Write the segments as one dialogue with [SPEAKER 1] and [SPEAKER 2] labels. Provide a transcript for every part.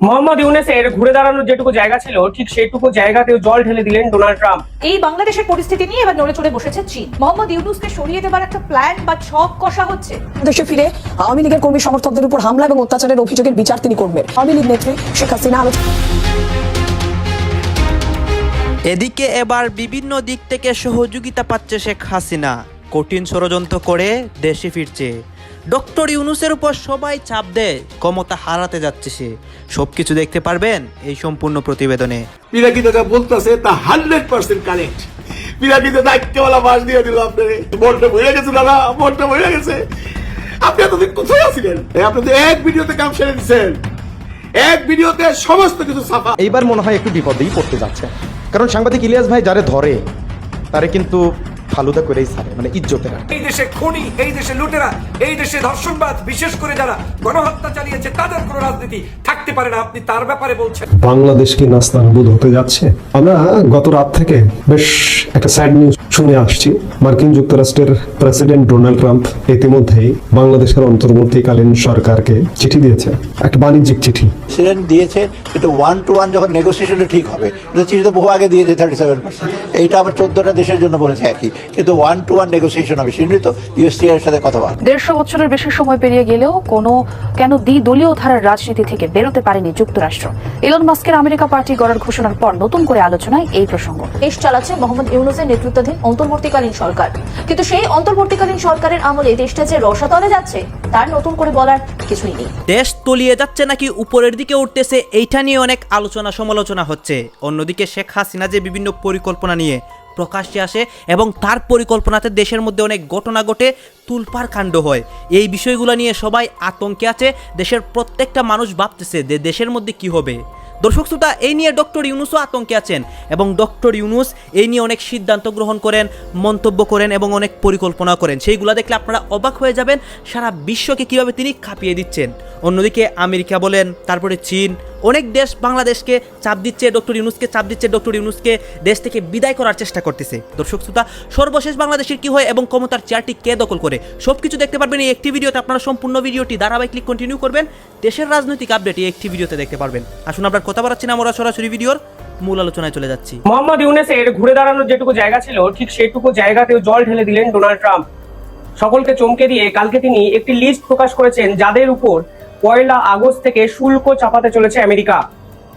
[SPEAKER 1] মোহাম্মদ ইউনেসের ঘুরে দাঁড়ানোর যেটুকু জায়গা ছিল ঠিক সেইটুকু জায়গাতেও জল ঢেলে দিলেন ডোনাল্ড ট্রাম্প।
[SPEAKER 2] এই বাংলাদেশের পরিস্থিতি নিয়ে এবার নড়ে চড়ে বসেছে চীন। মোহাম্মদ ইউনুসকে সরিয়ে দেবার একটা প্ল্যান বা ছক কষা হচ্ছে।
[SPEAKER 3] দেশে ফিরে আওয়ামী লীগের কর্মী সমর্থকদের উপর হামলা এবং অত্যাচারের অভিযোগের বিচার তিনি করবেন। আওয়ামী লীগ নেত্রী শেখ হাসিনা আলোচনা
[SPEAKER 4] এদিকে এবার বিভিন্ন দিক থেকে সহযোগিতা পাচ্ছে শেখ হাসিনা। কঠিন ষড়যন্ত্র করে দেশে ফিরছে। ডক্টর ইউনুসের উপর সবাই চাপ দেয় ক্ষমতা হারাতে যাচ্ছে সে। সবকিছু দেখতে পারবেন এই সম্পূর্ণ প্রতিবেদনে।
[SPEAKER 5] পিরাকিতে যা বলতেছে তা হান্ড্রেড পার্সেন্ট কারেক্ট পিরাকিতে দায়িত্বওয়ালা বাস দিয়ে দিল আপনারে। মনটা বইয়া গেছে দাদা মনটা বইয়া গেছে। আপনি এতদিন কোথায় আছিলেন? আপনি তো এক ভিডিওতে কাম সেরে দিচ্ছেন এক ভিডিওতে সমস্ত কিছু সাফা।
[SPEAKER 6] এইবার মনে হয় একটু বিপদেই পড়তে যাচ্ছে। কারণ সাংবাদিক ইলিয়াস ভাই যারে ধরে তারে কিন্তু ফালুদা করেই ছাড়ে মানে ইজ্জতের
[SPEAKER 7] এই দেশে খুনি এই দেশে লুটেরা এই দেশে ধর্ষণবাদ বিশেষ করে যারা গণহত্যা চালিয়েছে তাদের কোনো রাজনীতি থাকতে পারে না। আপনি তার ব্যাপারে বলছেন।
[SPEAKER 8] বাংলাদেশ কি নাস্তানবুদ হতে যাচ্ছে? আমরা গত রাত থেকে বেশ একটা স্যাড নিউজ শুনে আসছি মার্কিন যুক্তরাষ্ট্রের প্রেসিডেন্ট ডোনাল্ড ট্রাম্প ইতিমধ্যেই বাংলাদেশের অন্তর্বর্তীকালীন সরকারকে চিঠি দিয়েছে একটা বাণিজ্যিক চিঠি।
[SPEAKER 9] প্রেসিডেন্ট দিয়েছে কিন্তু ওয়ান টু ওয়ান যখন নেগোসিয়েশনে ঠিক হবে চিঠি তো বহু আগে দিয়েছে থার্টি সেভেন পার্সেন্ট এইটা আবার চোদ্দটা দেশের জন্য বলেছে একই কিন্তু ওয়ান টু ওয়ান নেগোসিয়েশন হবে। সেজন্যই তো ইউএসটিআর এর সাথে কথা বলা।
[SPEAKER 10] দেড়শো বছরের বেশি সময় পেরিয়ে গেলেও কোনো কেন দ্বিদলীয় ধারার রাজনীতি থেকে বেরোতে পারেনি যুক্তরাষ্ট্র। ইলন মাস্কের আমেরিকা পার্টি গড়ার ঘোষণার পর নতুন করে আলোচনায় এই প্রসঙ্গ।
[SPEAKER 2] দেশ চালাচ্ছে মোহাম্মদ ইউনুসের নেতৃত্বাধীন অন্তর্বর্তীকালীন সরকার। কিন্তু সেই অন্তর্বর্তীকালীন সরকারের আমলে দেশটা যে রসাতলে যাচ্ছে, তার নতুন করে বলার কিছুই নেই।
[SPEAKER 4] দেশ তলিয়ে যাচ্ছে নাকি উপরের দিকে উঠতেছে, এইটা নিয়ে অনেক আলোচনা সমালোচনা হচ্ছে। অন্যদিকে শেখ হাসিনা যে বিভিন্ন পরিকল্পনা নিয়ে প্রকাশ্যে আসে এবং তার পরিকল্পনাতে দেশের মধ্যে অনেক ঘটনা ঘটে, তুলপার কাণ্ড হয়। এই বিষয়গুলো নিয়ে সবাই আতঙ্কে আছে, দেশের প্রত্যেকটা মানুষ ভাবতেছে যে দেশের মধ্যে কি হবে। দর্শক শ্রোতা, এই নিয়ে ডক্টর ইউনুসও আতঙ্কে আছেন এবং ডক্টর ইউনুস এই নিয়ে অনেক সিদ্ধান্ত গ্রহণ করেন, মন্তব্য করেন এবং অনেক পরিকল্পনা করেন। সেইগুলো দেখলে আপনারা অবাক হয়ে যাবেন সারা বিশ্বকে কীভাবে তিনি কাঁপিয়ে দিচ্ছেন। অন্যদিকে আমেরিকা বলেন, তারপরে চীন, অনেক দেশ বাংলাদেশকে চাপ দিচ্ছে, ডক্টর ইউনুসকে চাপ দিচ্ছে, ডক্টর ইউনুসকে দেশ থেকে বিদায় করার চেষ্টা করতেছে। দর্শক শ্রোতা, সর্বশেষ বাংলাদেশের কি হয় এবং ক্ষমতার চেয়ারটি কে দখল করে? সব কিছু দেখতে পারবেন এই একটি ভিডিওতে। আপনারা সম্পূর্ণ ভিডিওটি ধারাবাহিক কন্টিনিউ করবেন। দেশের রাজনৈতিক আপডেট এই একটি ভিডিওতে দেখতে পারবেন। আসুন আপনার কথা বাড়াচ্ছি না, আমরা সরাসরি ভিডিওর মূল আলোচনায় চলে যাচ্ছি।
[SPEAKER 1] মোহাম্মদ ইউনেসের ঘুরে দাঁড়ানোর যেটুকু জায়গা ছিল, ঠিক সেইটুকু জায়গাতেও জল ঢেলে দিলেন ডোনাল্ড ট্রাম্প। সকলকে চমকে দিয়ে কালকে তিনি একটি লিস্ট প্রকাশ করেছেন যাদের উপর পয়লা আগস্ট থেকে শুল্ক চাপাতে চলেছে আমেরিকা।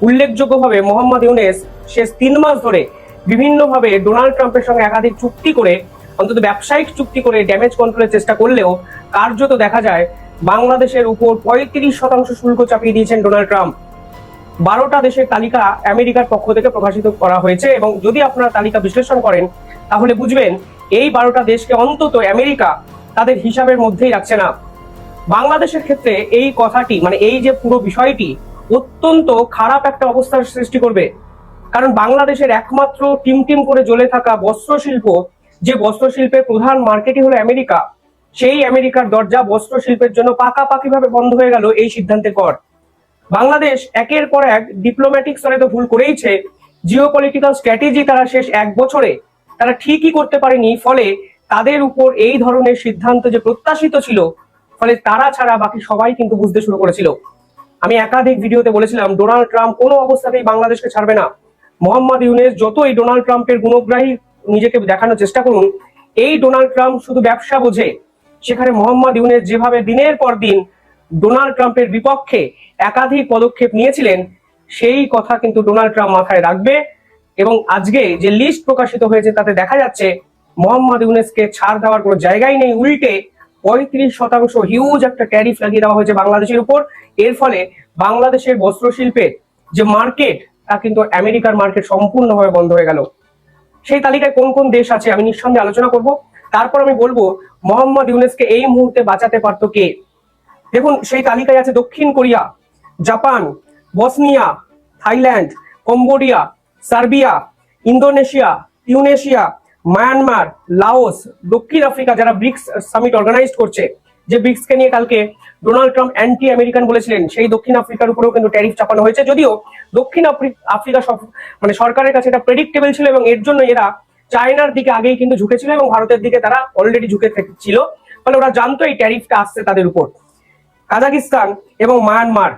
[SPEAKER 1] উল্লেখযোগ্যভাবে মোহাম্মদ ইউনেস শেষ তিন মাস ধরে বিভিন্নভাবে ডোনাল্ড ট্রাম্পের সঙ্গে একাধিক চুক্তি করে, অন্তত ব্যবসায়িক চুক্তি করে ড্যামেজ কন্ট্রোলের চেষ্টা করলেও কার্যত দেখা যায় বাংলাদেশের উপর পঁয়ত্রিশ শতাংশ শুল্ক চাপিয়ে দিয়েছেন ডোনাল্ড ট্রাম্প। বারোটা দেশের তালিকা আমেরিকার পক্ষ থেকে প্রকাশিত করা হয়েছে এবং যদি আপনারা তালিকা বিশ্লেষণ করেন, তাহলে বুঝবেন এই বারোটা দেশকে অন্তত আমেরিকা তাদের হিসাবের মধ্যেই রাখছে না। বাংলাদেশের ক্ষেত্রে এই কথাটি মানে এই যে পুরো বিষয়টি অত্যন্ত খারাপ একটা অবস্থার সৃষ্টি করবে। কারণ বাংলাদেশের একমাত্র টিম টিম করে জ্বলে থাকা বস্ত্র শিল্প যে বস্ত্র শিল্পের প্রধান মার্কেটই হলো আমেরিকা, সেই আমেরিকার দরজা বস্ত্র শিল্পের জন্য পাকাপাকিভাবে বন্ধ হয়ে গেল এই সিদ্ধান্তের পর। বাংলাদেশ একের পর এক ডিপ্লোম্যাটিক স্তরে তো ভুল করেইছে। জিও পলিটিক্যাল স্ট্র্যাটেজি তারা শেষ এক বছরে তারা ঠিকই করতে পারেনি, ফলে তাদের উপর এই ধরনের সিদ্ধান্ত যে প্রত্যাশিত ছিল, ফলে তারা ছাড়া বাকি সবাই কিন্তু বুঝতে শুরু করেছিল। আমি একাধিক ভিডিওতে বলেছিলাম, ডোনাল্ড ট্রাম্প কোনো অবস্থাতেই বাংলাদেশকে ছাড়বে না। মোহাম্মদ ইউনেস যতই ডোনাল্ড ট্রাম্পের গুণগ্রাহী নিজেকে দেখানোর চেষ্টা করুন, এই ডোনাল্ড ট্রাম্প শুধু ব্যবসা বোঝে। সেখানে মোহাম্মদ ইউনেস যেভাবে দিনের পর দিন ডোনাল্ড ট্রাম্পের বিপক্ষে একাধিক পদক্ষেপ নিয়েছিলেন, সেই কথা কিন্তু ডোনাল্ড ট্রাম্প মাথায় রাখবে। এবং আজকে যে লিস্ট প্রকাশিত হয়েছে, তাতে দেখা যাচ্ছে মোহাম্মদ ইউনেসকে ছাড় দেওয়ার কোনো জায়গাই নেই। উল্টে পঁয়ত্রিশ শতাংশ হিউজ একটা ট্যারিফ লাগিয়ে দেওয়া হয়েছে বাংলাদেশের উপর। এর ফলে বাংলাদেশের বস্ত্র শিল্পের যে মার্কেট তা কিন্তু আমেরিকার মার্কেট সম্পূর্ণভাবে বন্ধ হয়ে গেল। সেই তালিকায় কোন কোন দেশ আছে আমি নিঃসন্দেহে আলোচনা করব। তারপর আমি বলব, মোহাম্মদ ইউনেসকে এই মুহূর্তে বাঁচাতে পারতো কে? দেখুন, সেই তালিকায় আছে দক্ষিণ Korea, Japan, Bosnia, Thailand, Cambodia, Serbia, Indonesia, ইউনেশিয়া, Myanmar, Laos, দক্ষিণ আফ্রিকা, যারা ব্রিক্স সামিট অর্গানাইজ করছে। যে ব্রিক্স কে নিয়ে কালকে ডোনাল্ড ট্রাম্প অ্যান্টি আমেরিকান বলেছিলেন, সেই দক্ষিণ আফ্রিকার উপরেও কিন্তু ট্যারিফ চাপানো হয়েছে। যদিও দক্ষিণ আফ্রি- আফ্রিকা মানে সরকারের কাছে এটা প্রেডিক্টেবল ছিল এবং এর জন্য এরা চায়নার দিকে আগেই কিন্তু ঝুঁকেছিল এবং ভারতের দিকে তারা অলরেডি ঝুঁকে ছিল। ফলে ওরা জানতো এই ট্যারিফটা আসছে তাদের উপর। কাজাকিস্তান এবং মায়ানমার।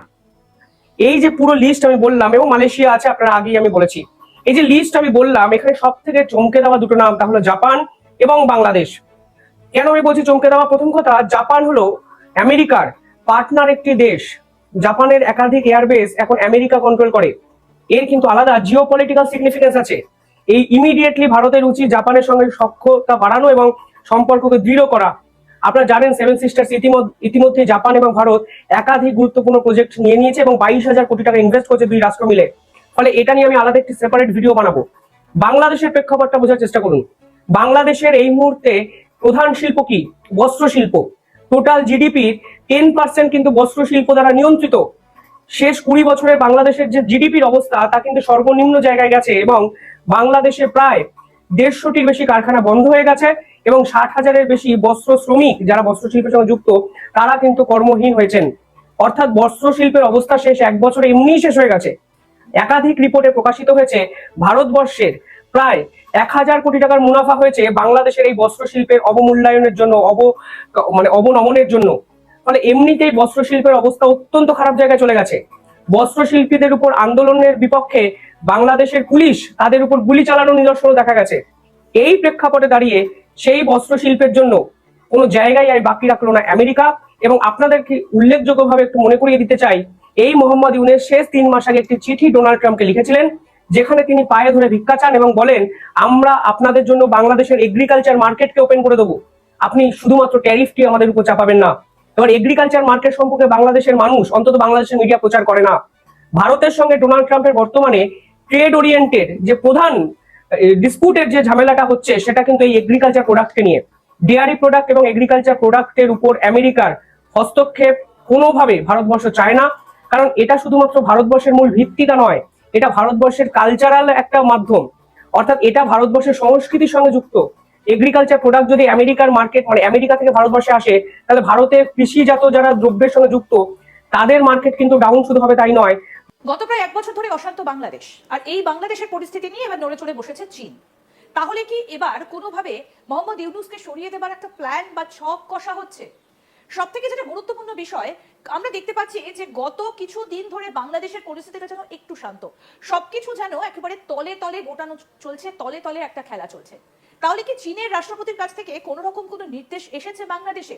[SPEAKER 1] এই যে পুরো লিস্ট আমি বললাম, এবং মালয়েশিয়া আছে, আপনারা আগেই আমি বলেছি। এই যে লিস্ট আমি বললাম, এখানে সব থেকে চমকে দেওয়া দুটো নাম, তা হলো জাপান এবং বাংলাদেশ। কেন আমি বলছি চমকে দেওয়া? প্রথম কথা, জাপান হলো আমেরিকার পার্টনার একটি দেশ। জাপানের একাধিক এয়ারবেস এখন আমেরিকা কন্ট্রোল করে। এর কিন্তু আলাদা জিও পলিটিক্যাল সিগনিফিকেন্স আছে। এই ইমিডিয়েটলি ভারতের উচিত জাপানের সঙ্গে সক্ষতা বাড়ানো এবং সম্পর্ককে দৃঢ় করা। আপনারা জানেন সেভেন সিস্টার্স ইতিমধ্যে জাপান এবং ভারত একাধিক গুরুত্বপূর্ণ প্রজেক্ট নিয়ে নিয়েছে এবং বাইশ হাজার কোটি টাকা ইনভেস্ট করছে দুই রাষ্ট্র মিলে। ফলে এটা নিয়ে আমি আলাদা একটি সেপারেট ভিডিও বানাবো। বাংলাদেশের প্রেক্ষাপটটা বোঝার চেষ্টা করুন। বাংলাদেশের এই মুহূর্তে প্রধান শিল্প কি? বস্ত্র শিল্প টোটাল জিডিপির টেন পার্সেন্ট কিন্তু বস্ত্র শিল্প দ্বারা নিয়ন্ত্রিত। শেষ কুড়ি বছরে বাংলাদেশের যে জিডিপির অবস্থা, তা কিন্তু সর্বনিম্ন জায়গায় গেছে এবং বাংলাদেশে প্রায় দেড়শোটির বেশি কারখানা বন্ধ হয়ে গেছে। এবং ষাট হাজারের বেশি বস্ত্র শ্রমিক যারা বস্ত্র শিল্পের সঙ্গে যুক্ত, তারা কিন্তু কর্মহীন হয়েছেন। অর্থাৎ বস্ত্র শিল্পের অবস্থা শেষ এক বছরে এমনিই শেষ হয়ে গেছে। একাধিক রিপোর্টে প্রকাশিত হয়েছে, ভারতবর্ষের প্রায় এক হাজার কোটি টাকার মুনাফা হয়েছে বাংলাদেশের এই বস্ত্র শিল্পের অবমূল্যায়নের জন্য, অব মানে অবনমনের জন্য। ফলে এমনিতেই বস্ত্র শিল্পের অবস্থা অত্যন্ত খারাপ জায়গায় চলে গেছে। বস্ত্র শিল্পীদের উপর আন্দোলনের বিপক্ষে বাংলাদেশের পুলিশ তাদের উপর গুলি চালানোর নিদর্শনও দেখা গেছে। এই প্রেক্ষাপটে দাঁড়িয়ে সেই বস্ত্র শিল্পের জন্য কোনো জায়গায় আর বাকি রাখল না আমেরিকা। এবং আপনাদেরকে উল্লেখযোগ্যভাবে একটু মনে করিয়ে দিতে চাই, এই মোহাম্মদ ইউনের শেষ তিন মাস আগে একটি চিঠি ডোনাল্ড ট্রাম্পকে লিখেছিলেন, যেখানে তিনি পায়ে ধরে ভিক্ষা চান এবং বলেন, আমরা আপনাদের জন্য বাংলাদেশের এগ্রিকালচার মার্কেটকে ওপেন করে দেবো। আপনি শুধুমাত্র ট্যারিফটি আমাদের উপর চাপাবেন না। এবার এগ্রিকালচার মার্কেট সম্পর্কে বাংলাদেশের মানুষ অন্তত বাংলাদেশের মিডিয়া প্রচার করে না। ভারতের সঙ্গে ডোনাল্ড ট্রাম্পের বর্তমানে ট্রেড ওরিয়েন্টেড যে প্রধান ডিসপুটের যে ঝামেলাটা হচ্ছে, সেটা কিন্তু এই এগ্রিকালচার প্রোডাক্টকে নিয়ে। ডেয়ারি প্রোডাক্ট এবং এগ্রিকালচার প্রোডাক্টের উপর আমেরিকার হস্তক্ষেপ কোনোভাবে ভারতবর্ষ চায় না, কারণ এটা শুধুমাত্র ভারতবর্ষের মূল ভিত্তিটা নয়, এটা ভারতবর্ষের কালচারাল একটা মাধ্যম। অর্থাৎ এটা ভারতবর্ষের সংস্কৃতির সঙ্গে যুক্ত। এগ্রিকালচার প্রোডাক্ট যদি আমেরিকার মার্কেট মানে আমেরিকা থেকে ভারতবর্ষে আসে, তাহলে ভারতের কৃষিজাত যারা দ্রব্যের সঙ্গে যুক্ত, তাদের মার্কেট কিন্তু ডাউন শুধু হবে তাই নয়।
[SPEAKER 2] গত প্রায় এক বছর ধরে অশান্ত বাংলাদেশ। আর এই বাংলাদেশের পরিস্থিতি নিয়ে এবার নড়ে চড়ে বসেছে চীন। তাহলে কি এবার কোনোভাবে মোহাম্মদ ইউনুসকে সরিয়ে দেবার একটা প্ল্যান বা ছক কষা হচ্ছে? সব থেকে যেটা গুরুত্বপূর্ণ বিষয়, আমরা দেখতে পাচ্ছি যে গত কিছু দিন ধরে বাংলাদেশের পরিস্থিতিটা যেন একটু শান্ত। সবকিছু যেন একেবারে তলে তলে গোটানো চলছে, তলে তলে একটা খেলা চলছে। তাহলে কি চীনের রাষ্ট্রপতির কাছ থেকে কোনো রকম কোনো নির্দেশ এসেছে বাংলাদেশে?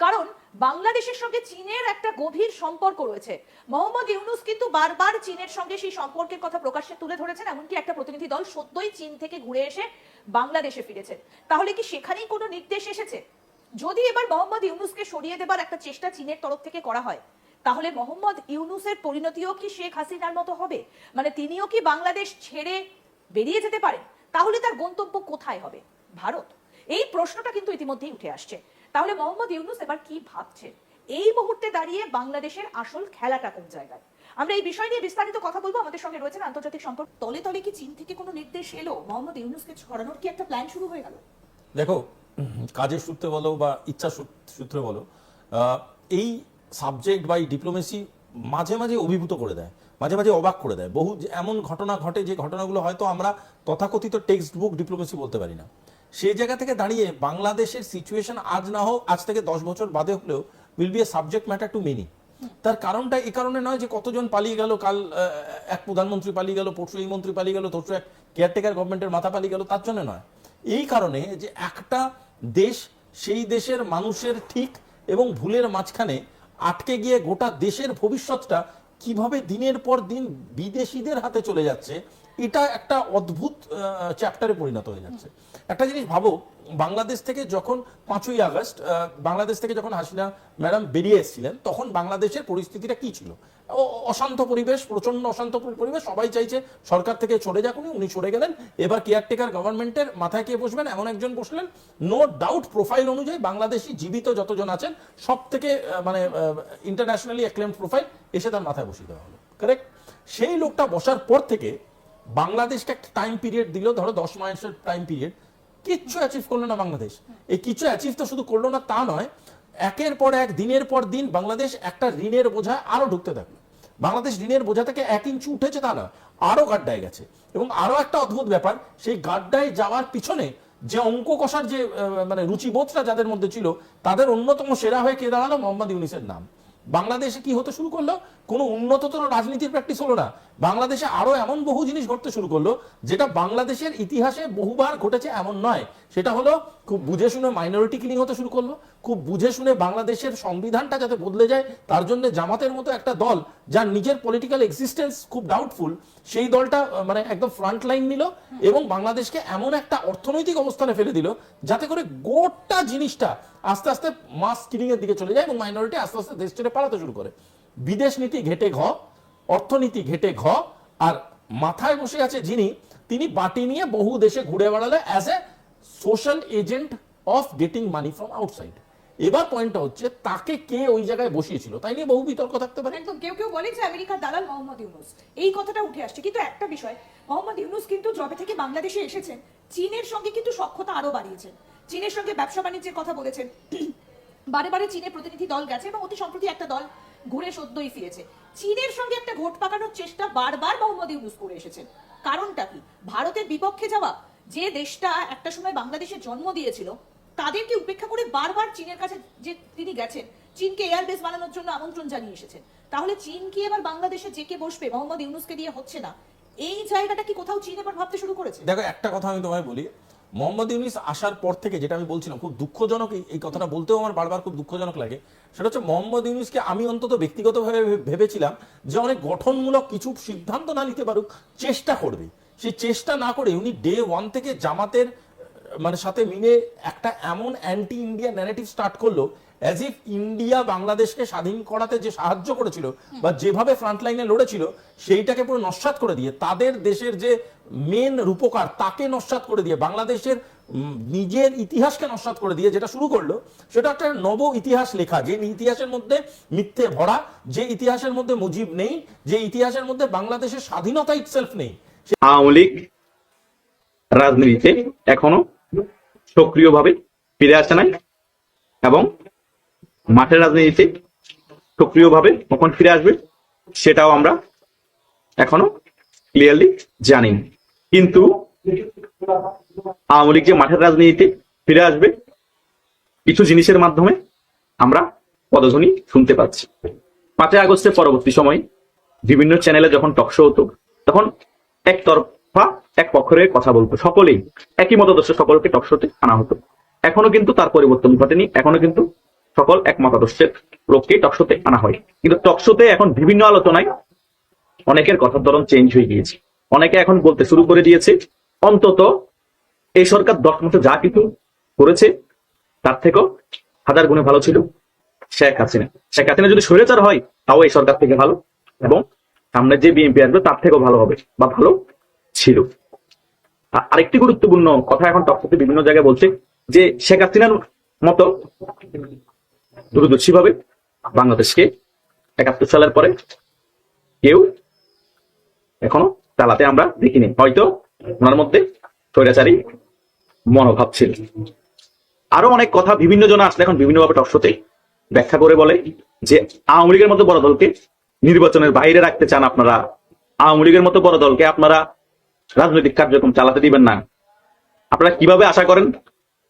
[SPEAKER 2] কারণ বাংলাদেশের সঙ্গে চীনের একটা গভীর সম্পর্ক রয়েছে। মোহাম্মদ ইউনুস কিন্তু বারবার চীনের সঙ্গে সেই সম্পর্কের কথা প্রকাশ্যে তুলে ধরেছেন, এমনকি একটা প্রতিনিধি দল সদ্যই চীন থেকে ঘুরে এসে বাংলাদেশে ফিরেছেন তাহলে কি সেখানেই কোনো নির্দেশ এসেছে? যদি এবার মোহাম্মদ ইউনুসকে সরিয়ে দেবার একটা চেষ্টা চীনের তরফ থেকে করা হয়, তাহলে মোহাম্মদ ইউনুসের পরিণতিও কি শেখ হাসিনার মতো হবে? মানে তিনিও কি বাংলাদেশ ছেড়ে বেরিয়ে যেতে পারেন? তাহলে তার গন্তব্য কোথায় হবে? ভারত। এই প্রশ্নটা কিন্তু ইতিমধ্যেই উঠে আসছে। তাহলে মোহাম্মদ ইউনুস এবার কি ভাবছেন এই মুহূর্তে দাঁড়িয়ে বাংলাদেশের আসল খেলাটা কোন জায়গায়? আমরা এই বিষয় নিয়ে বিস্তারিত কথা বলব। আমাদের সঙ্গে রয়েছেন আন্তর্জাতিক সম্পর্ক তলে তলে কি চীন থেকে কোনো নির্দেশ এলো? মোহাম্মদ ইউনুসকে ছড়ানোর কি একটা প্ল্যান শুরু হয়ে গেল?
[SPEAKER 11] দেখো, কাজের সূত্রে বলো বা ইচ্ছা সূত্রে বলো এই সাবজেক্ট বা এই ডিপ্লোমেসি মাঝে মাঝে অভিভূত করে দেয়, মাঝে মাঝে অবাক করে দেয়। বহু এমন ঘটনা ঘটে, যে ঘটনাগুলো হয়তো আমরা তথাকথিত টেক্সট বুক ডিপ্লোমেসি বলতে পারি না। সেই জায়গা থেকে দাঁড়িয়ে বাংলাদেশের সিচুয়েশন আজ না হোক, আজ থেকে দশ বছর বাদে হলেও will be a subject matter to many তার কারণটা এই কারণে নয় যে কতজন পালিয়ে গেল, কাল এক প্রধানমন্ত্রী পালিয়ে গেল, পরশু এই মন্ত্রী পালিয়ে গেল, তরশু এক কেয়ারটেকার গভর্নমেন্টের মাথা পালিয়ে গেল, তার জন্য নয়। এই কারণে যে একটা দেশ, সেই দেশের মানুষের ঠিক এবং ভুলের মাঝখানে আটকে গিয়ে গোটা দেশের ভবিষ্যৎটা কীভাবে দিনের পর দিন বিদেশিদের হাতে চলে যাচ্ছে এটা একটা অদ্ভুত চ্যাপ্টারে পরিণত হয়ে যাচ্ছে। একটা জিনিস ভাবো, বাংলাদেশ থেকে যখন পাঁচই আগস্ট বাংলাদেশ থেকে যখন হাসিনা ম্যাডাম বেরিয়ে এসেছিলেন, তখন বাংলাদেশের পরিস্থিতিটা কি ছিল? অশান্ত পরিবেশ প্রচণ্ড অশান্ত পরিবেশ, সবাই চাইছে সরকার থেকে চলে যাক উনি উনি সরে গেলেন। এবার কেয়ারটেকার গভর্নমেন্টের মাথায় কে বসবেন? এমন একজন বসলেন। নো ডাউট প্রোফাইল অনুযায়ী বাংলাদেশি জীবিত যতজন আছেন সব থেকে মানে ইন্টারন্যাশনালি অ্যাক্লেম প্রোফাইল এসে তার মাথায় বসিয়ে দেওয়া হলো। কারেক্ট সেই লোকটা বসার পর থেকে বাংলাদেশকে একটা টাইম পিরিয়ড দিল, ধরো দশ মাসের টাইম পিরিয়ড কিচ্ছু অ্যাচিভ করল না বাংলাদেশ। এই কিছু অ্যাচিভ তো শুধু করল না, তা নয়, একের পর এক, দিনের পর দিন বাংলাদেশ একটা ঋণের বোঝা আরও ঢুকতে থাকল বাংলাদেশ ঋণের বোঝা থেকে এক ইঞ্চি উঠেছে তা না আরও গাড্ডায় গেছে। এবং আরও একটা অদ্ভুত ব্যাপার, সেই গাড্ডায় যাওয়ার পিছনে যে অঙ্ক কষার যে মানে রুচিবোধটা যাদের মধ্যে ছিল, তাদের অন্যতম সেরা হয়ে কে দাঁড়াল? মোহাম্মদ ইউনিসের নাম। বাংলাদেশে কি হতে শুরু করল? কোনো উন্নততর রাজনীতির প্র্যাকটিস হলো না। বাংলাদেশে আরও এমন বহু জিনিস ঘটতে শুরু করল, যেটা বাংলাদেশের ইতিহাসে বহুবার ঘটেছে এমন নয়। সেটা হলো, খুব বুঝে শুনে মাইনরিটি কিলিং হতে শুরু করল, খুব বুঝে শুনে বাংলাদেশের সংবিধানটা যাতে বদলে যায়, তার জন্য জামাতের মতো একটা দল, যার নিজের পলিটিক্যাল এক্সিস্টেন্স খুব ডাউটফুল সেই দলটা মানে একদম ফ্রন্ট লাইন নিল এবং বাংলাদেশকে এমন একটা অর্থনৈতিক অবস্থানে ফেলে দিল, যাতে করে গোটা জিনিসটা আস্তে আস্তে মাস কিলিং এর দিকে চলে যায় এবং মাইনরিটি আস্তে আস্তে দেশ ছেড়ে পালাতে শুরু করে। বিদেশ নীতি ঘেটে ঘ অর্থনীতি ঘেটে ঘ, আর মাথায় বসে আছে যিনি, তিনি বাটি নিয়ে বহু দেশে ঘুরে বেড়ালে as a social agent of getting money from outside এবার পয়েন্টটা হচ্ছে, তাকে কে ওই জায়গায় বসিয়েছিল? তাই নিয়ে বহু বিতর্ক থাকতে পারে।
[SPEAKER 2] একদম, কেউ কেউ বলে যে আমেরিকার দালাল মোহাম্মদ ইউনুস। এই কথাটা উঠে আসছে। কিন্তু একটা বিষয়, মোহাম্মদ ইউনুস কিন্তু যবে থেকে বাংলাদেশে এসেছেন। চীনের সঙ্গে কিন্তু সক্ষতা আরও বাড়িয়েছেন। চীনের সঙ্গে ব্যবসা বাণিজ্যের কথা বলেছেন। বারে বারে চীনের প্রতিনিধি দল গেছে এবং অতি সম্প্রতি একটা দল ঘুরে সদ্যই ফিরেছে। চীনের সঙ্গে একটা ঘোট পাকানোর চেষ্টা বারবার মোহাম্মদ ইউনুস করে এসেছেন। কারণটা কি? ভারতের বিপক্ষে যাওয়া যে দেশটা একটা সময় বাংলাদেশে জন্ম দিয়েছিল, তাদেরকে উপেক্ষা করে বারবার চীনের কাছে যে তিনি গেছেন, চীনকে এয়ারবেস বানানোর জন্য আমন্ত্রণ জানিয়ে এসেছেন। তাহলে চীন কি এবার বাংলাদেশে যে কে বসবে, মোহাম্মদ ইউনুসকে দিয়ে হচ্ছে না? এই জায়গাটা কি কোথাও চীন এবার ভাবতে শুরু করেছে?
[SPEAKER 11] দেখো, একটা কথা আমি তোমায় বলি। মোহাম্মদ ইউনিস আসার পর থেকে যেটা আমি বলছিলাম, খুব দুঃখজনক এই- কথাটা বলতেও আমার বারবার খুব দুঃখজনক লাগে। সেটা হচ্ছে মোহাম্মদ ইউনিসকে আমি অন্তত ব্যক্তিগতভাবে ভেবেছিলাম যে অনেক গঠনমূলক কিছু সিদ্ধান্ত না নিতে পারুক, চেষ্টা করবে। সেই চেষ্টা না করে উনি ডে ওয়ান থেকে জামাতের মানে সাথে মিলে একটা এমন অ্যান্টি ইন্ডিয়া ন্যারেটিভ স্টার্ট করল অ্যাজ ইফ ইন্ডিয়া বাংলাদেশকে স্বাধীন করাতে যে সাহায্য করেছিল বা যেভাবে ফ্রন্ট লাইনে লড়েছিল, সেইটাকে পুরো নস্বাত করে দিয়ে, তাদের দেশের যে মেন রূপকার, তাকে নস্বাত করে দিয়ে, বাংলাদেশের নিজের ইতিহাসকে নস্বাত করে দিয়ে যেটা শুরু করল, সেটা একটা নব ইতিহাস লেখা, যে ইতিহাসের মধ্যে মিথ্যে ভরা, যে ইতিহাসের মধ্যে মুজিব নেই, যে ইতিহাসের মধ্যে বাংলাদেশের স্বাধীনতা ইটসেলফ নেই।
[SPEAKER 12] আওয়ামী লীগ রাজনীতিতে এখনও সক্রিয়ভাবে ফিরে আসে নাই এবং মাঠের রাজনীতিতে সক্রিয়ভাবে কখন ফিরে আসবে, সেটাও আমরা এখনও ক্লিয়ারলি জানি। কিন্তু আওয়ামী লীগ যে মাঠের রাজনীতিতে ফিরে আসবে, কিছু জিনিসের মাধ্যমে আমরা পদধ্বনি শুনতে পাচ্ছি। পাঁচই আগস্টের পরবর্তী সময় বিভিন্ন চ্যানেলে যখন টকশো হতো, তখন একতরফা এক পক্ষের কথা বলতো। সকলেই একই মতাদর্শ সকলকে টকশোতে আনা হতো। এখনও কিন্তু তার পরিবর্তন ঘটেনি, এখনও কিন্তু সকল এক মতাদর্শের লোককেই টকশোতে আনা হয়। কিন্তু টকশোতে এখন বিভিন্ন আলোচনায় অনেকের কথার ধরন চেঞ্জ হয়ে গিয়েছে। অনেকে এখন বলতে শুরু করে দিয়েছে, অন্তত এই সরকার দশ মাসে যা কিছু করেছে, তার থেকেও হাজার গুণে ভালো ছিল। শেখ হাসিনা। শেখ হাসিনা যদি স্বৈরাচার হয়, তাও এই সরকার থেকে ভালো এবং সামনে যে বিএনপি আসবে, তার থেকেও ভালো হবে বা ভালো ছিল। আরেকটি গুরুত্বপূর্ণ কথা এখন টকশোতে বিভিন্ন জায়গায় বলছে যে, শেখ হাসিনার মতো দূরদর্শী ভাবে বাংলাদেশকে একাত্তর সালের পরে কেউ এখনও চালাতে আমরা দেখিনি। হয়তো ওনার মধ্যে স্বৈরাচারী মনোভাব ছিল। আরও অনেক কথা বিভিন্ন জন আসলে এখন বিভিন্ন ভাবে টকশোতে ব্যাখ্যা করে বলে যে আওয়ামী লীগের মতো বড় দলকে নির্বাচনের বাইরে রাখতে চান আপনারা। আওয়ামী লীগের মতো বড় দলকে আপনারা রাজনৈতিক কার্যক্রম চালাতে দিবেন না। আপনারা কীভাবে আশা করেন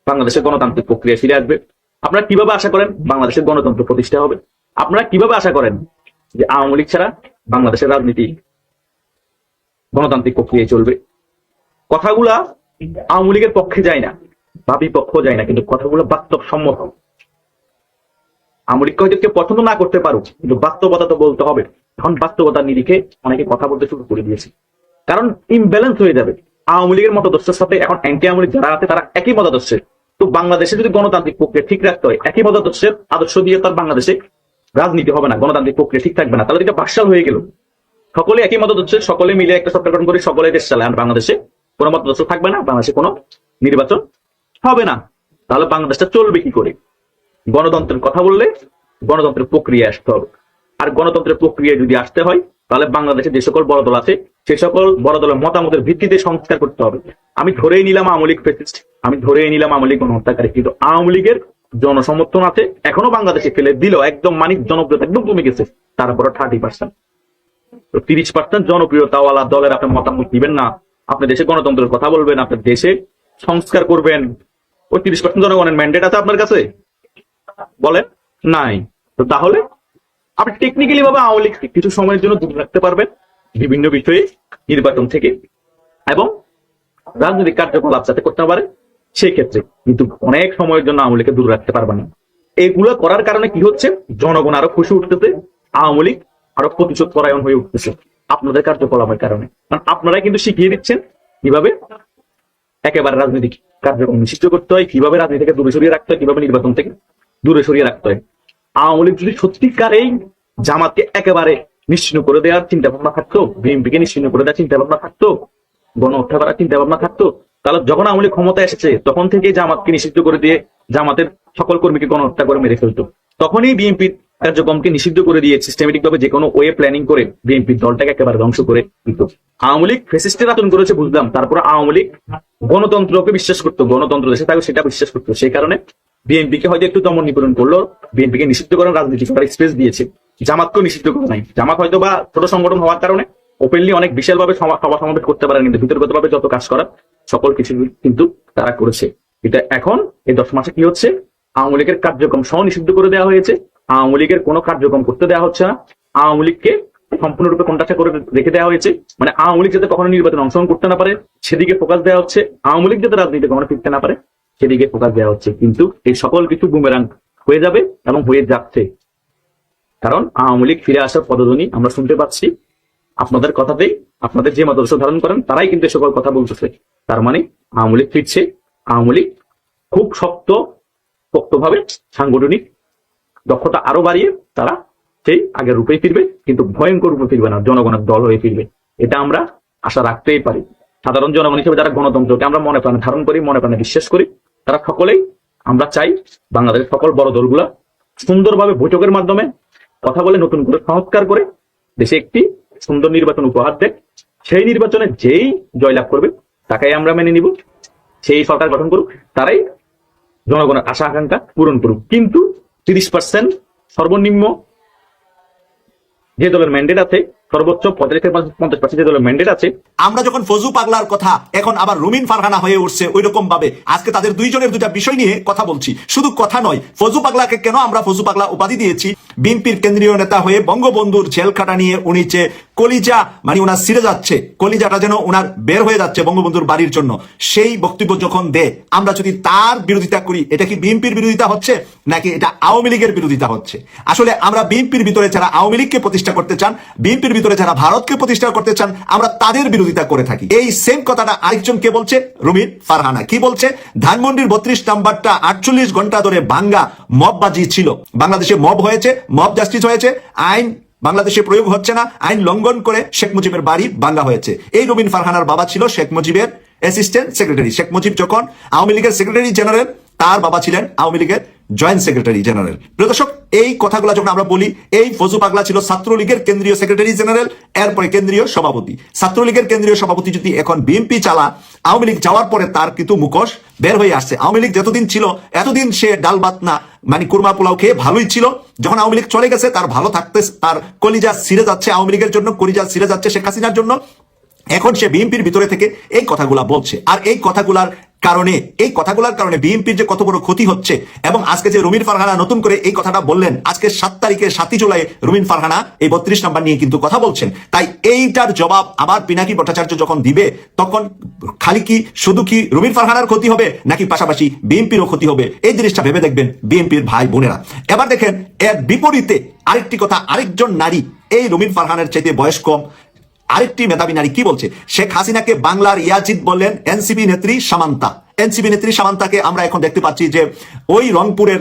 [SPEAKER 12] বাংলাদেশের গণতান্ত্রিক প্রক্রিয়া ফিরে আসবে? আপনারা কীভাবে আশা করেন বাংলাদেশের গণতন্ত্র প্রতিষ্ঠা হবে? আপনারা কীভাবে আশা করেন যে আওয়ামী লীগ ছাড়া বাংলাদেশের রাজনীতি গণতান্ত্রিক প্রক্রিয়ায় চলবে? কথাগুলা আওয়ামী লীগের পক্ষে যায় না বা বিপক্ষ যায় না, কিন্তু কথাগুলো বাস্তবসম্মত। আওয়ামী লীগকে হয়তো কেউ পছন্দ না করতে পারুক, কিন্তু বাস্তবতা তো বলতে হবে। এখন বাস্তবতার নিরিখে অনেকে কথা বলতে শুরু করে দিয়েছে। কারণ ইমব্যালেন্স হয়ে যাবে। আওয়ামী লীগের মতাদর্শের সাথে এখন অ্যান্টি আওয়ামী লীগ যারা আছে, তারা একই মতাদর্শের। তো বাংলাদেশে যদি গণতান্ত্রিক প্রক্রিয়া ঠিক রাখতে হয়, একই মতাদর্শের আদর্শ দিয়ে তার বাংলাদেশে রাজনীতি হবে না, গণতান্ত্রিক প্রক্রিয়া ঠিক থাকবে না, তাহলে এটা বাকশাল হয়ে গেল। সকলে একই মতাদর্শের সকলে মিলে একটা সরকার গঠন করে সকলে দেশ চালায়, আর বাংলাদেশে কোনো মতাদর্শ থাকবে না, বাংলাদেশে কোনো নির্বাচন হবে না। তাহলে বাংলাদেশটা চলবে কি করে? গণতন্ত্রের কথা বললে গণতন্ত্রের প্রক্রিয়া আসতে হবে। আর গণতন্ত্রের প্রক্রিয়া যদি আসতে হয়, তাহলে বাংলাদেশে যে সকল বড় দল আছে সে সকল বড় দলের মতামতের ভিত্তিতে সংস্কার করতে হবে। আমি ধরেই নিলাম আওয়ামী লীগ ফেসিস্ট আমি ধরেই নিলাম আওয়ামী লীগ গণহত্যাকারী। কিন্তু আওয়ামী লীগের জনসমর্থন আছে, এখনও বাংলাদেশে ফেলে দিল একদম মানিক জনপ্রিয়তা একদম কমে গেছে। তারপরে থার্টি পার্সেন্ট তো তিরিশ পার্সেন্ট জনপ্রিয়তাওয়ালা দলের আপনি মতামত দিবেন না। আপনি দেশে গণতন্ত্রের কথা বলবেন আপনার দেশে সংস্কার করবেন। ওই তিরিশ পার্সেন্ট জনগণের ম্যান্ডেট আছে আপনার কাছে? বলেন, নাই। তো তাহলে আপনি টেকনিক্যালি ভাবে আওয়ামী লীগকে কিছু সময়ের জন্য দূরে রাখতে পারবেন। বিভিন্ন বিষয়ে নির্বাচন থেকে এবং রাজনৈতিক কার্যকলাপ যাতে করতে পারে সেই ক্ষেত্রে কিন্তু অনেক সময়ের জন্য আওয়ামী লীগকে দূরে রাখতে পারবেন না। এগুলো করার কারণে কি হচ্ছে? জনগণ আরও খুশি উঠতেছে, আওয়ামী লীগ আরও প্রতিশোধ পরায়ণ হয়ে উঠতেছে আপনাদের কার্যকলাপের কারণে। কারণ আপনারাই কিন্তু শিখিয়ে দিচ্ছেন কীভাবে একেবারে রাজনৈতিক কার্যক্রম নিষিদ্ধ করতে হয়, কীভাবে রাজনীতি থেকে দূরে সরিয়ে রাখতে হয়, কীভাবে নির্বাচন থেকে দূরে সরিয়ে রাখতে হয়। আওয়ামী লীগ যদি সত্যিকারেই জামাতকে একেবারে নিশ্চিন্ন করে দেওয়ার চিন্তা ভাবনা থাকতো বিএনপি কে নিশ্চিন্ন করে দেওয়ার চিন্তা ভাবনা থাকতো, গণ হত্যা করার চিন্তা ভাবনা থাকতো। তাহলে যখন আওয়ামী ক্ষমতা এসেছে, তখন থেকেই জামাতকে নিষিদ্ধ করে দিয়ে জামাতের সকল কর্মীকে গণহত্যা করে মেরে ফেলতো। তখনই বিএনপির কার্যক্রমকে নিষিদ্ধ করে দিয়ে সিস্টেমেটিক ভাবে যে কোনো ওয়ে প্ল্যানিং করে বিএনপির দলটাকে একেবারে ধ্বংস করে দিত। আওয়ামী লীগ ফেসিস্টের আচরণ করেছে বুঝলাম, তারপর আওয়ামী লীগ গণতন্ত্রকে বিশ্বাস করতো, গণতন্ত্র দেশে থাকবে সেটা বিশ্বাস করতো। সেই কারণে বিএনপি কে হয়তো একটু দমন নিপীড়ন করল বিএনপি কে নিষিদ্ধ করার রাজনীতি করার স্পেস দিয়েছে। জামাতকেও নিষিদ্ধ করে নাই। জামাত হয়তো বা ছোট সংগঠন হওয়ার কারণে ওপেনলি অনেক বিশাল ভাবে সভা সমাবেশ করতে পারে কিন্তু ভিতরগত ভাবে যত কাজ করার সকল কিছু কিন্তু তারা করেছে। এটা এখন, এই দশ মাসে কি হচ্ছে? আওয়ামী লীগের কার্যক্রম সহ নিষিদ্ধ করে দেওয়া হয়েছে। আওয়ামী লীগের কোনো কার্যক্রম করতে দেওয়া হচ্ছে না। আওয়ামী লীগকে সম্পূর্ণরূপে কন্টাক্ট করে রেখে দেওয়া হয়েছে। মানে আওয়ামী লীগ যাতে কখনো নির্বাচনে অংশগ্রহণ করতে না পারে, সেদিকে ফোকাস দেওয়া হচ্ছে। আওয়ামী লীগ যাতে রাজনীতি কখনো ফিরতে না পারে সেদিকে ফোকাস দেওয়া হচ্ছে। কিন্তু এই সকল কিছু বুমেরাং হয়ে যাবে এবং হয়ে যাচ্ছে। কারণ আওয়ামী লীগ ফিরে আসার পদধ্বনি আমরা শুনতে পাচ্ছি। আপনাদের কথাতেই আপনাদের যে মতাদর্শ ধারণ করেন, তারাই কিন্তু সকল কথা বলতেছে। তার মানে আওয়ামী লীগ ফিরছে। আওয়ামী লীগ খুব শক্ত, শক্তভাবে সাংগঠনিক দক্ষতা আরও বাড়িয়ে তারা সেই আগের রূপেই ফিরবে, কিন্তু ভয়ঙ্কর রূপে ফিরবে না, জনগণের দল হয়ে ফিরবে। এটা আমরা আশা রাখতেই পারি। সাধারণ জনগণ হিসেবে যারা গণতন্ত্রকে আমরা মনে প্রাণে ধারণ করি, মনে প্রাণে বিশ্বাস করি তারা সকলেই, আমরা চাই বাংলাদেশের সকল বড় দলগুলা সুন্দরভাবে বৈঠকের মাধ্যমে কথা বলে, নতুন করে সংস্কার করে দেশে একটি সুন্দর নির্বাচন উপহার দেয় সেই নির্বাচনে যেই জয়লাভ করবে, তাকেই আমরা মেনে নিব। সেই সরকার গঠন করুক, তারাই জনগণের আশা, আকাঙ্ক্ষা পূরণ করুক। কিন্তু তিরিশ পার্সেন্ট সর্বনিম্ন যে দলের ম্যান্ডেট আছে সর্বোচ্চ থেকে পঞ্চাশ পার্সেন্ট ম্যান্ডেট আছে,
[SPEAKER 9] আমরা যখন ফজু পাগলার কথা, এখন আবার রুমিন ফারহানা হয়ে উঠছে ওই রকম ভাবে আজকে তাদের দুইজনের দুইটা বিষয় নিয়ে কথা বলছি। শুধু কথা নয়, ফজু পাগলাকে কেন আমরা ফজু পাগলা উপাধি দিয়েছি? বিএনপির কেন্দ্রীয় নেতা হয়ে বঙ্গবন্ধুর নিয়ে উনি যে কলিজা মানে ওনার সিরে যাচ্ছে, কলিজাটা যেন ওনার বের হয়ে যাচ্ছে বঙ্গবন্ধুর বাড়ির জন্য, সেই বক্তব্য যখন দে, আমরা যদি তার বিরোধিতা করি, এটা কি বিএনপির বিরোধিতা হচ্ছে? নাকি এটা আওয়ামী লীগের বিরোধিতা হচ্ছে? আসলে আমরা বিএনপির ভিতরে যারা আওয়ামী লীগকে প্রতিষ্ঠা করতে চান, বিএনপির ভিতরে যারা ভারতকে প্রতিষ্ঠা করতে চান, আমরা তাদের বিরোধিতা করে থাকি। এই সেম কথাটা আরেকজন কে বলছে? রুমিন ফারহানা। কি বলছে? ধানমন্ডির বত্রিশ নাম্বারটা আটচল্লিশ ঘণ্টা ধরে বাঙ্গা মববাজি ছিল। বাংলাদেশে মব হয়েছে, মব জাস্টিস হয়েছে, আইন বাংলাদেশে প্রয়োগ হচ্ছে না, আইন লঙ্ঘন করে শেখ মুজিবের বাড়ি ভাঙ্গা হয়েছে। এই রুবিন ফারহানার বাবা ছিল শেখ মুজিবের অ্যাসিস্ট্যান্ট সেক্রেটারি শেখ মুজিব যখন আওয়ামী লীগের সেক্রেটারি জেনারেল তার বাবা ছিলেন আওয়ামী লীগের জয়েন্ট সেক্রেটারি জেনারেল প্রিয় দর্শক, এই কথাগুলো যখন আমরা বলি, এই ফজু পাগলা ছিল ছাত্রলীগের কেন্দ্রীয় সেক্রেটারি জেনারেল এরপরে কেন্দ্রীয় সভাপতি। ছাত্রলীগের কেন্দ্রীয় সভাপতি যদি এখন বিএনপি চালা আওয়ামী লীগ যাওয়ার পরে তার কিন্তু মুখোশ বের হয়ে আসছে। আওয়ামী লীগ যতদিন ছিল, এতদিন সে ডাল ভাত না মানে কুরমা পোলাও খেয়ে ভালোই ছিল। যখন আওয়ামী লীগ চলে গেছে, তার ভালো থাকতে, তার কলিজা সিরে যাচ্ছে আওয়ামী লীগের জন্য, কলিজা সিরে যাচ্ছে শেখ হাসিনার জন্য। এখন সে বিএনপির ভিতরে থেকে এই কথাগুলা বলছে। আর এই কথাগুলার কারণে, এই কথাগুলোর কারণে বিএনপির যে কত বড় ক্ষতি হচ্ছে এবং আজকে যে রুমিন ফারহানা নতুন করে এই কথাটা বললেন, আজকে সাত তারিখে সাতই জুলাই রুমিন ফারহানা এই বত্রিশ নাম্বার নিয়ে কিন্তু কথা বলছেন। তাই এইটার জবাব আবার পিনাকি ভট্টাচার্য যখন দিবে, তখন খালি কি শুধু কি রুমিন ফারহানার ক্ষতি হবে, নাকি পাশাপাশি বিএনপিরও ক্ষতি হবে? এই জিনিসটা ভেবে দেখবেন বিএনপির ভাই বোনেরা। এবার দেখেন, এর বিপরীতে আরেকটি কথা, আরেকজন নারী, এই রুমিন ফারহানের চাইতে বয়স কম আরেকটি মেধাবী নারী কি বলছে? শেখ হাসিনাকে বাংলার ইয়াজিদ বললেন এনসিপি নেত্রী সামান্তা। এনসিপি নেত্রী সামান্তাকে আমরা এখন দেখতে পাচ্ছি যে ওই রংপুরের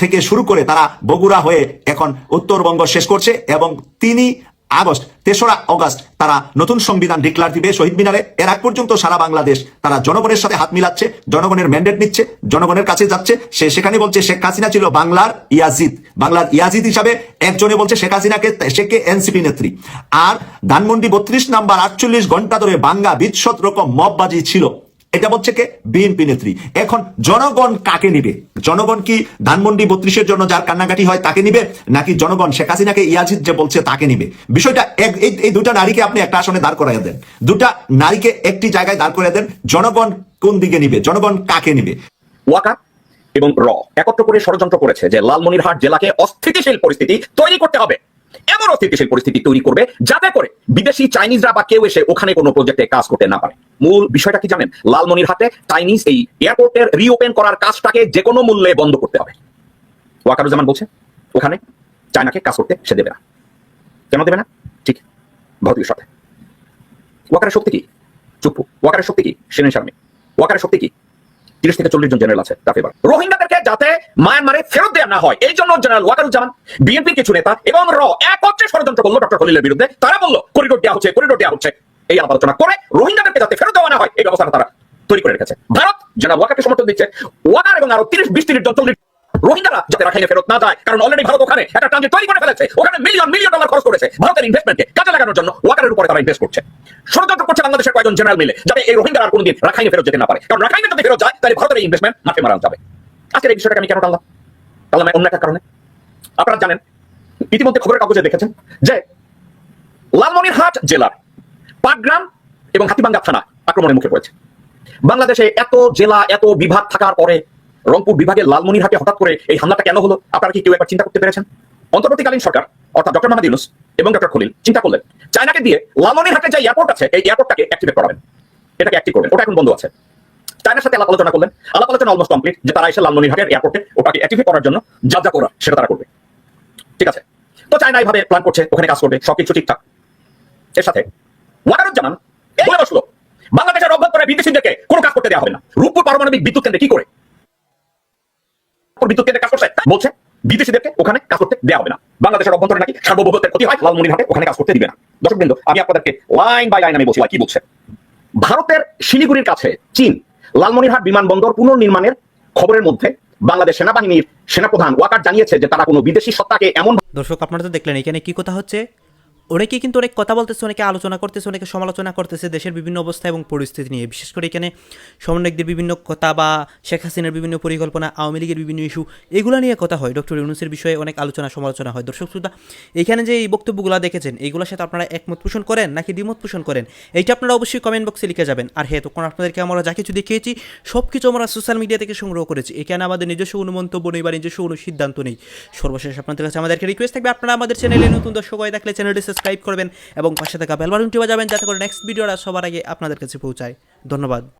[SPEAKER 9] থেকে শুরু করে তারা বগুড়া হয়ে এখন উত্তরবঙ্গ শেষ করছে এবং তিনি আগস্ট, তেসরা অগস্ট, তারা নতুন সংবিধান ডিক্লার দিবে শহীদ মিনারে। এর আগ পর্যন্ত সারা বাংলাদেশ তারা জনগণের সাথে হাত মিলাচ্ছে, জনগণের ম্যান্ডেট নিচ্ছে, জনগণের কাছে যাচ্ছে। সে সেখানে বলছে, শেখ হাসিনা ছিল বাংলার ইয়াজিদ। বাংলার ইয়াজিদ হিসাবে একজনে বলছে, শেখ হাসিনাকে শেখে এনসিপি নেত্রী। আর ধানমন্ডি বত্রিশ নাম্বার আটচল্লিশ ঘণ্টা ধরে বাঙ্গা বিৎসত রকম মববাজি ছিল। এটা বলছে কে? বিএনপি নেত্রী। এখন জনগণ কাকে নিবে? জনগণ কি ধানমন্ডি বত্রিশের জন্য যার কান্নাকাটি হয় তাকে নিবে? নাকি জনগণ শেখ হাসিনাকে ইয়াজিদ যে বলছে তাকে নিবে? বিষয়টা এই দুটা নারীকে আপনি একটা আসনে দাঁড় করাইয়া দেন। দুটা নারীকে একটি জায়গায় দাঁড় করাইয়া দেন। জনগণ কোন দিকে নিবে? জনগণ কাকে নিবে?
[SPEAKER 12] ওয়াকা
[SPEAKER 13] এবং র। একত্র করে ষড়যন্ত্র করেছে যে লালমনিরহাট জেলাকে অস্থিতিশীল পরিস্থিতি তৈরি করতে হবে। এমন অস্থিতিশীল পরিস্থিতি তৈরি করবে যাতে করে বিদেশি চাইনিজরা বা কেউ এসে ওখানে কোনো প্রজেক্টে কাজ করতে না পারে। মূল বিষয়টা কি জানেন? লালমনির হাতে চাইনিজ এই এয়ারপোর্টের রিওপেন করার কাজটাকে যে কোনো মূল্যে বন্ধ করতে হবে। ওয়াকারুজ্জামান বলছে, ওখানে চায়নাকে কাজ করতে সে দেবে না। কেন দেবে না? ঠিক, ভারতীয় সাথে। ওয়াকারের শক্তি কি? চুপ্পু ওয়াকারের শক্তি কি? সেনেন শারমি ওয়াকারের শক্তি কি? তিরিশ থেকে চল্লিশ জন জেনারেল আছে তাকে এবার। রোহিঙ্গাদেরকে যাতে মায়ানমারে ফেরত দেওয়া না হয়, এই জন্য জেনারেল ওয়াকারুজ্জামান, বিএনপির কিছু নেতা এবং র, একত্রে ষড়যন্ত্র করল ডক্টর খলিলের বিরুদ্ধে। তারা বলল, করিডোর দেওয়া হচ্ছে, করিডোর দেওয়া হচ্ছে। এই আলোচনা করে রোহিঙ্গাদেরকে যাতে ফেরত দেওয়া না হয়, এই ব্যবস্থা তারা তৈরি করে রেখেছে। ভারত জেনারেল ওয়াকারকে সমর্থন দিচ্ছে। ওয়াকার এবং আরও তিরিশ, বিশ, তিরিশ জন, চল্লিশ রোহিঙ্গারা যাতে ফেরত না যায়, কারণ অলরেডি ভারত ওখানে একটা ট্রানজিট তৈরি করে ফেলেছে। ওখানে মিলিয়ন মিলিয়ন ডলার খরচ করেছে ভারতের ইনভেস্টমেন্টকে কাজে লাগানোর জন্য ওয়াকারের উপরে তারা ইনভেস্ট করছে। ষড়যন্ত্র করছে বাংলাদেশের কয়েকজন জেনারেল মিলে, যাতে এই রোহিঙ্গারা আর কোনোদিন রাখাইনে ফেরত যেতে না পারে। কারণ রাখাইনে যদি ফেরত যায়, তাহলে ভারতের ইনভেস্টমেন্ট মাঠে যাবে। আজকের এই বিষয়টাকে আমি কেন টানলাম? টানলাম অন্য একটা কারণে। আপনারা জানেন, ইতিমধ্যে খবরের কাগজে দেখেছেন যে লালমনিরহাট জেলার পাটগ্রাম এবং হাতিবাঙ্গা থানা আক্রমণের মুখে পড়েছে। বাংলাদেশে এত জেলা, এত বিভাগ থাকার পরে রংপুর বিভাগের লালমনিরহাটে হঠাৎ করে এই হামলাটা কেন হলো? আপনারা কি কেউ একবার চিন্তা করতে পেরেছেন? অন্তর্বর্তীকালীন সরকার, অর্থাৎ ডক্টর মোহাম্মদ ইউনুস এবং ডক্টর খলিল, চিন্তা করলেন, চায়নাকে দিয়ে লালমনিরহাটে যে এয়ারপোর্ট আছে, এই এয়ারপোর্টটাকে অ্যাক্টিভেট করাবেন। এটাকে অ্যাক্টিভ করবেন। ওটা এখন বন্ধ আছে। চায়নার সাথে আলাপ আলোচনা করলেন। আলাপ আলোচনা অলমোস্ট কমপ্লিট যে তারা এসে লালমনিরহাটের এয়ারপোর্টে ওটাকে অ্যাক্টিভেট করার জন্য যা যা করা সেটা তারা করবে। ঠিক আছে? তো চায়না এইভাবে প্ল্যান করছে, ওখানে কাজ করবে, সবকিছু ঠিকঠাক। এর সাথে ওয়াকারুজ্জামান বাংলাদেশের অভ্যন্তরে বিদেশিদেরকে কোনো কাজ করতে দেওয়া হবে না। রূপপুর পারমাণবিক বিদ্যুৎ কেন্দ্রে কি করে? বিদ্যুৎ কেন্দ্রে কাজ করছে বলছে বিদেশিদেরকে ওখানে কাজ করতে দেওয়া হবে না। বাংলাদেশের অভ্যন্তরে নাকি সার্বভৌমত্বের ক্ষতি হয়, লালমনিরহাটে ওখানে কাজ করতে দিবে না। দর্শক বৃন্দ আমি আপনাদেরকে লাইন বাই লাইন আমি বলছি কি বলছে? ভারতের শিলিগুড়ির কাছে চীন, লালমনিরহাট বিমানবন্দর পুনর্নির্মাণের খবরের মধ্যে বাংলাদেশ সেনাবাহিনীর সেনাপ্রধান ওয়াকার জানিয়েছে যে তারা কোনো বিদেশি সত্তাকে এমন
[SPEAKER 4] দর্শক, আপনারা তো দেখলেন, এখানে কি কথা হচ্ছে? অনেকে কিন্তু অনেক কথা বলতেছে, অনেকে আলোচনা করতেছে, অনেকে সমালোচনা করতেছে দেশের বিভিন্ন অবস্থা এবং পরিস্থিতি নিয়ে। বিশেষ করে এখানে সমন্বয়কদের বিভিন্ন কথা বা শেখ হাসিনার বিভিন্ন পরিকল্পনা, আওয়ামী লীগের বিভিন্ন ইস্যু এগুলো নিয়ে কথা হয়। ডক্টর ইউনুসের বিষয়ে অনেক আলোচনা, সমালোচনা হয়। দর্শক শ্রোতা, এখানে যে এই বক্তব্যগুলো দেখেছেন এইগুলোর সাথে আপনারা একমত পোষণ করেন নাকি দ্বিমত পোষণ করেন, এইটা আপনারা অবশ্যই কমেন্ট বক্সে লিখে যাবেন। আর হ্যাঁ তখন আপনাদেরকে আমরা যা কিছু দেখিয়েছি সব কিছু আমরা সোশ্যাল মিডিয়া থেকে সংগ্রহ করেছি। এখানে আমাদের নিজস্ব কোনো মন্তব্য নেই বা নিজস্ব কোনো সিদ্ধান্ত নেই। সর্বশেষ আপনাদের কাছে আমাদেরকে রিকোয়েস্ট থাকবে, আপনারা আমাদের চ্যানেলে নতুন দর্শক হয়ে থাকলে চ্যানেলটি সাবস্ক্রাইব করবেন এবং পাশে থাকা বেলবাটনটি বাজাবেন যাতে করে নেক্সট ভিডিওটা সবার আগে আপনাদের কাছে পৌঁছায়। ধন্যবাদ।